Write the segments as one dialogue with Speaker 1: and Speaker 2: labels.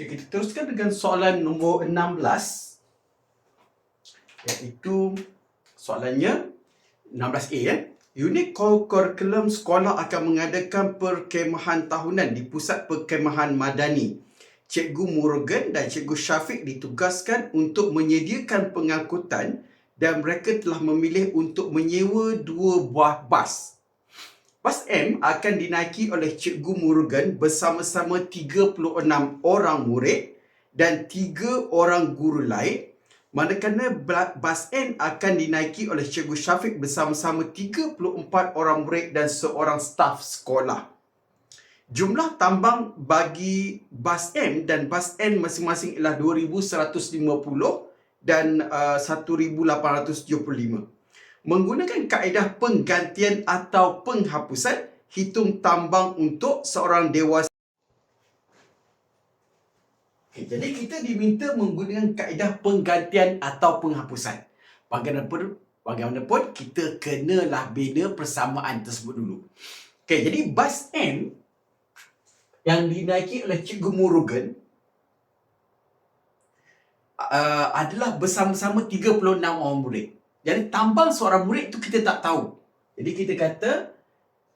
Speaker 1: Okay, kita teruskan dengan soalan nombor 16. Iaitu soalannya 16A ya. Unit kurikulum sekolah akan mengadakan perkemahan tahunan di Pusat Perkemahan Madani. Cikgu Morgan dan Cikgu Syafiq ditugaskan untuk menyediakan pengangkutan dan mereka telah memilih untuk menyewa dua buah bas. Bas M akan dinaiki oleh Cikgu Morgan bersama-sama 36 orang murid dan 3 orang guru lain manakala bas N akan dinaiki oleh Cikgu Syafiq bersama-sama 34 orang murid dan seorang staf sekolah. Jumlah tambang bagi bas M dan bas N masing-masing ialah 2150 dan uh, 1875. Menggunakan kaedah penggantian atau penghapusan, hitung tambang untuk seorang dewasa Okay, jadi kita diminta menggunakan kaedah penggantian atau penghapusan. Bagaimanapun, bagaimanapun kita kenalah bina persamaan tersebut dulu. Okay, jadi bas N yang dinaiki oleh Cikgu Murugan uh, adalah bersama-sama 36 orang murid. Jadi tambang seorang murid tu kita tak tahu. Jadi kita kata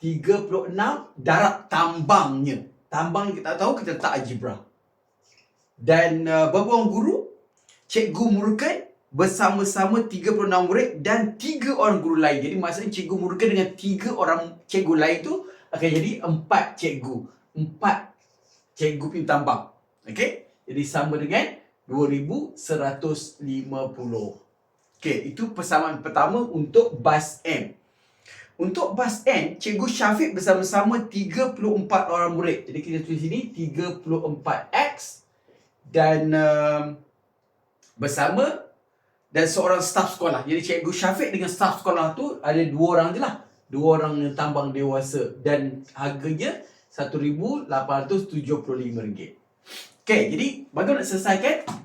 Speaker 1: 36 darab tambangnya. Tambang kita tak tahu, kita tak algebra. Dan uh, berapa orang guru? Cikgu Murukan bersama-sama 36 murid dan 3 orang guru lain. Jadi maksudnya Cikgu Murukan dengan 3 orang cikgu lain tu akan jadi 4 cikgu. 4 cikgu pintambang. Okey? Jadi sama dengan 2150. Okey, itu persamaan pertama untuk bas M. Untuk bas N, Cikgu Syafiq bersama-sama 34 orang murid. Jadi kita tulis sini 34X dan um, bersama dan seorang staf sekolah. Jadi Cikgu Syafiq dengan staf sekolah tu ada dua orang je lah. Dua orang yang tambang dewasa dan harganya RM1,875. Okey, jadi bagaimana nak selesaikan?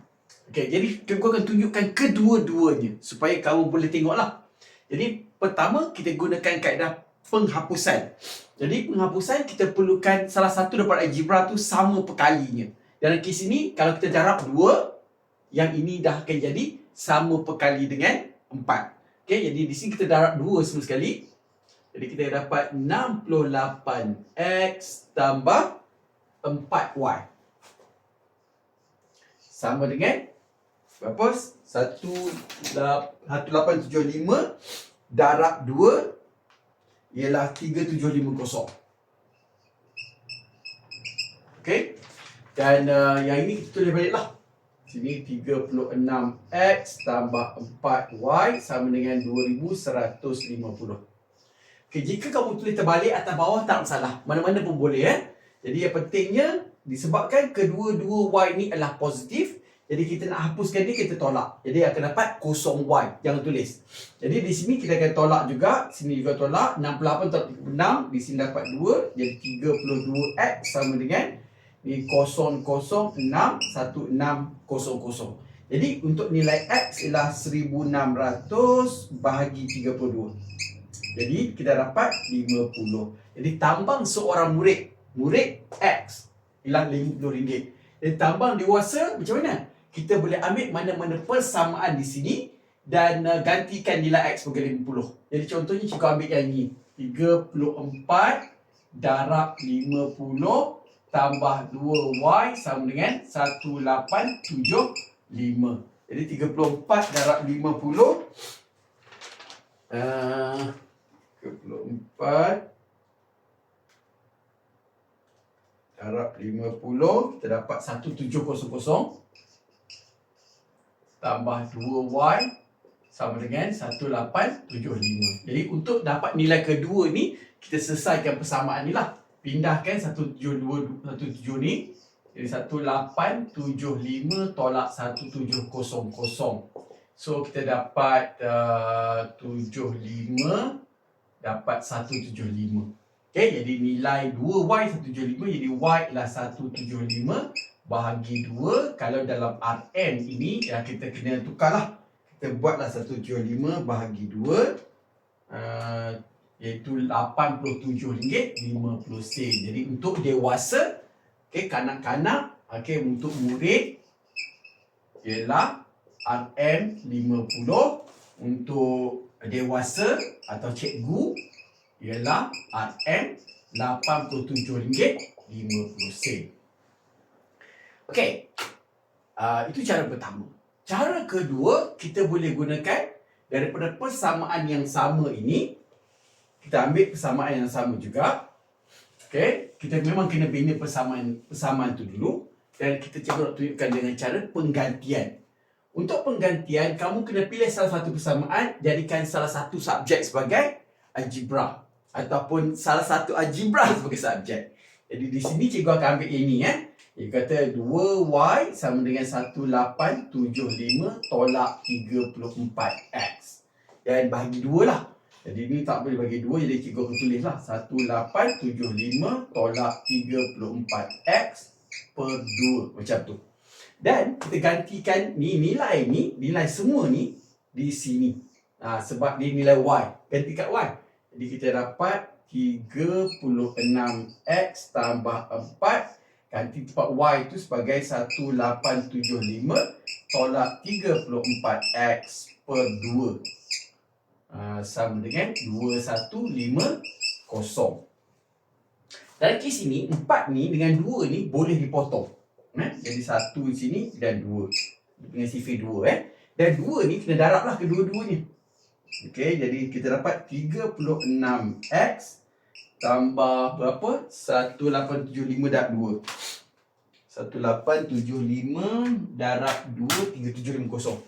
Speaker 1: Okey, jadi cikgu akan tunjukkan kedua-duanya supaya kamu boleh tengoklah. Jadi pertama kita gunakan kaedah penghapusan. Jadi penghapusan kita perlukan salah satu daripada algebra tu sama perkalinya. Dalam kes ini kalau kita darab dua, yang ini dah akan jadi sama perkali dengan empat. Okey, jadi di sini kita darab dua semua sekali. Jadi kita dapat 68x tambah 4y. Sama dengan berapa? 1875 darab 2 ialah 3750. Okey. Dan uh, yang ini kita tulis baliklah. Sini 36x tambah 4y sama dengan 2150. Okey, jika kamu tulis terbalik atas bawah tak masalah. Mana-mana pun boleh eh. Jadi yang pentingnya disebabkan kedua-dua y ni adalah positif, jadi kita nak hapuskan ni kita tolak. Jadi akan dapat y. Jangan tulis. Jadi di sini kita akan tolak juga. Sini juga tolak. 68 tolak 36. Di sini dapat 2. Jadi 32x sama dengan ni 006 1600. Jadi untuk nilai x ialah 1600 bahagi 32. Jadi kita dapat 50. Jadi tambang seorang murid. Murid x ialah RM50. Jadi tambang dewasa macam mana? Kita boleh ambil mana-mana persamaan di sini dan uh, gantikan nilai x sebagai 50. Jadi contohnya cikgu ambil yang ini. 34 darab 50 tambah 2y sama dengan 1875. Jadi 34 darab 50 uh, 34 darab 50 kita dapat 1700 tambah 2y sama dengan 1875. Jadi untuk dapat nilai kedua ni, kita selesaikan persamaan ni lah. Pindahkan 172, 17 ni. Jadi 1875 tolak 1700. So kita dapat uh, 75 dapat 175. Okay, jadi nilai 2y 175 jadi y ialah 175 bahagi 2 kalau dalam RM ini ya kita kena tukarlah. Kita buatlah 175 bahagi 2 uh, iaitu RM87.50 sen. Jadi untuk dewasa okay, kanak-kanak Okey, untuk murid ialah RM50 untuk dewasa atau cikgu ialah RM87.50 Okey. Uh, itu cara pertama. Cara kedua, kita boleh gunakan daripada persamaan yang sama ini kita ambil persamaan yang sama juga. Okey, kita memang kena bina persamaan persamaan tu dulu dan kita cuba nak tunjukkan dengan cara penggantian. Untuk penggantian, kamu kena pilih salah satu persamaan, jadikan salah satu subjek sebagai algebra ataupun salah satu algebra sebagai subjek. Jadi di sini cikgu akan ambil ini ya. Dia kata 2y sama dengan 1875 tolak 34x. Dan bahagi 2 lah. Jadi ni tak boleh bagi 2 jadi cikgu akan tulis lah. 1875 tolak 34x per 2 macam tu. Dan kita gantikan ni nilai ni, nilai semua ni di sini. Ha, sebab ni nilai y. Ganti kat y. Jadi kita dapat 36x tambah 4 ganti tempat y itu sebagai 1875 tolak 34x per 2 uh, sama dengan 2150 dalam kes ini 4 ni dengan 2 ni boleh dipotong. Eh? jadi 1 di sini dan 2 dengan sifir 2 eh? dan 2 ni kena darab lah kedua-duanya. Okey, jadi kita dapat 36x tambah berapa? 1875 darab 2. 1875 darab 2 3750.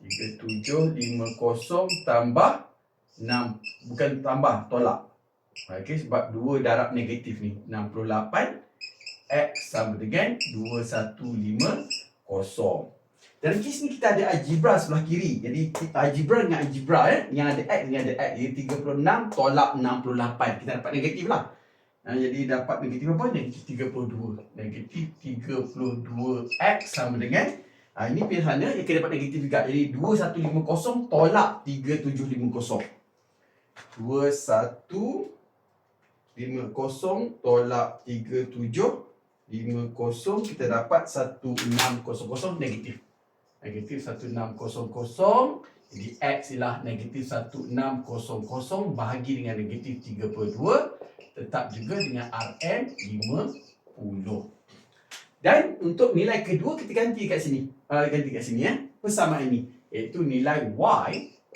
Speaker 1: 3750 tambah 6 bukan tambah tolak. Okey sebab 2 darab negatif ni 68 x sama dengan 2150. Dalam kes ni kita ada algebra sebelah kiri. Jadi algebra dengan algebra eh. Yang ada X dengan ada X. Jadi 36 tolak 68. Kita dapat negatif lah. Nah, jadi dapat negatif apa? Negatif 32. Negatif 32X sama dengan. Ha, ini pilihannya yang kita dapat negatif juga. Jadi 2150 tolak 3750. 2150 tolak 3750 kita dapat 1600 negatif negatif 1600 jadi X ialah negatif 1600 bahagi dengan negatif 32 tetap juga dengan RM 50 dan untuk nilai kedua kita ganti kat sini. Uh, ganti kat sini ya. Persamaan ini. Iaitu nilai Y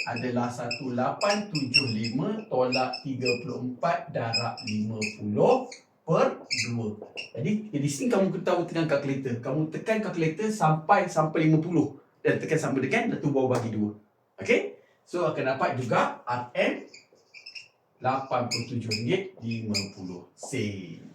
Speaker 1: adalah 1875 tolak 34 darab 50 per 2. Jadi di sini kamu tahu tekan kalkulator. Kamu tekan kalkulator sampai sampai 50 dan tekan sama dengan dan tu bawa bagi 2. Okey? So akan dapat juga RM87.50. Same.